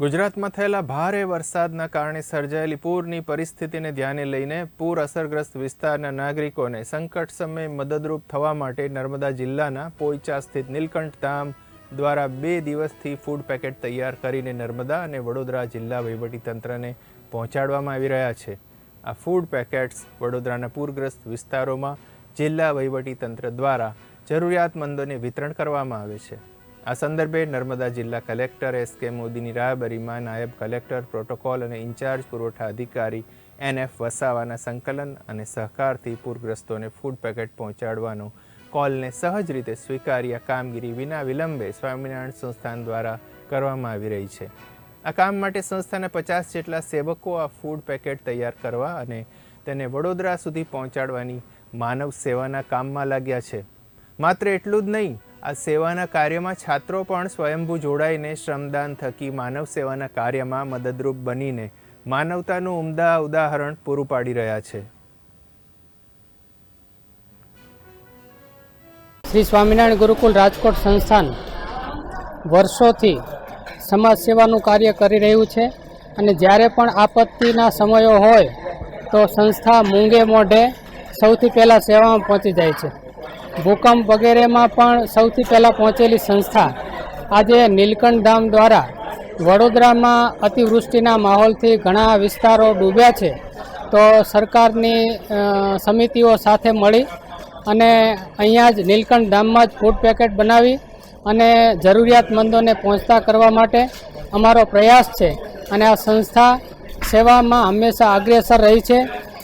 ગુજરાતમાં થયેલા ભારે વરસાદના કારણે સર્જાયેલી પૂરની પરિસ્થિતિને ધ્યાને લઈને પૂર અસરગ્રસ્ત વિસ્તારના નાગરિકોને સંકટ સમયે મદદરૂપ થવા માટે નર્મદા જિલ્લાના પોઈચા સ્થિત નીલકંઠ ધામ દ્વારા બે દિવસથી ફૂડ પેકેટ તૈયાર કરીને નર્મદા અને વડોદરા જિલ્લા વહીવટીતંત્રને પહોંચાડવામાં આવી રહ્યા છે. આ ફૂડ પેકેટ્સ વડોદરાના પૂરગ્રસ્ત વિસ્તારોમાં જિલ્લા વહીવટીતંત્ર દ્વારા જરૂરિયાતમંદોને વિતરણ કરવામાં આવે છે. આ સંદર્ભે નર્મદા જિલ્લા કલેક્ટર એસ કે મોદીની રાહબરીમાં નાયબ કલેક્ટર પ્રોટોકોલ અને ઇન્ચાર્જ પુરવઠા અધિકારી એન એફ વસાવાના સંકલન અને સહકારથી પૂરગ્રસ્તોને ફૂડ પેકેટ પહોંચાડવાનો કોલને સહજ રીતે સ્વીકારી આ કામગીરી વિના વિલંબે સ્વામિનારાયણ સંસ્થાન દ્વારા કરવામાં આવી રહી છે. આ કામ માટે સંસ્થાના પચાસ જેટલા સેવકો આ ફૂડ પેકેટ તૈયાર કરવા અને તેને વડોદરા સુધી પહોંચાડવાની માનવ સેવાના કામમાં લાગ્યા છે. માત્ર એટલું જ નહીં આ સેવાના કાર્યમાં છાત્રો પણ સ્વયંભૂ જોડાઈને શ્રમદાન થકી માનવ સેવાના કાર્યમાં મદદરૂપ બનીને માનવતાનું ઉમદા ઉદાહરણ પૂરું પાડી રહ્યા છે. શ્રી સ્વામિનારાયણ ગુરુકુલ રાજકોટ સંસ્થાન વર્ષોથી સમાજ સેવાનું કાર્ય કરી રહ્યું છે અને જ્યારે પણ આપત્તિના સમયો હોય તો સંસ્થા મૂંગે મોઢે સૌથી પહેલાં સેવામાં પહોંચી જાય છે. ભૂકંપ વગેરેમાં પણ સૌથી પહેલાં પહોંચેલી સંસ્થા આજે નીલકંઠ ધામ દ્વારા વડોદરામાં અતિવૃષ્ટિના માહોલથી ઘણા વિસ્તારો ડૂબ્યા છે. તો સરકારની સમિતિઓ સાથે મળી અને અહીંયા જ નીલકંઠ ધામમાં જ ફૂડ પેકેટ બનાવી અને જરૂરિયાતમંદોને પહોંચતા કરવા માટે અમારો પ્રયાસ છે અને આ સંસ્થા સેવામાં હંમેશા અગ્રેસર રહી છે.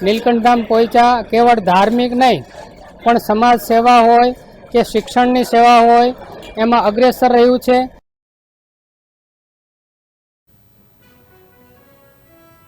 નીલકંઠ ધામ પહોંચ્યા કેવળ ધાર્મિક નહીં પણ સમાજ સેવા હોય કે શિક્ષણની સેવા હોય એમાં અગ્રેસર રહ્યું છે.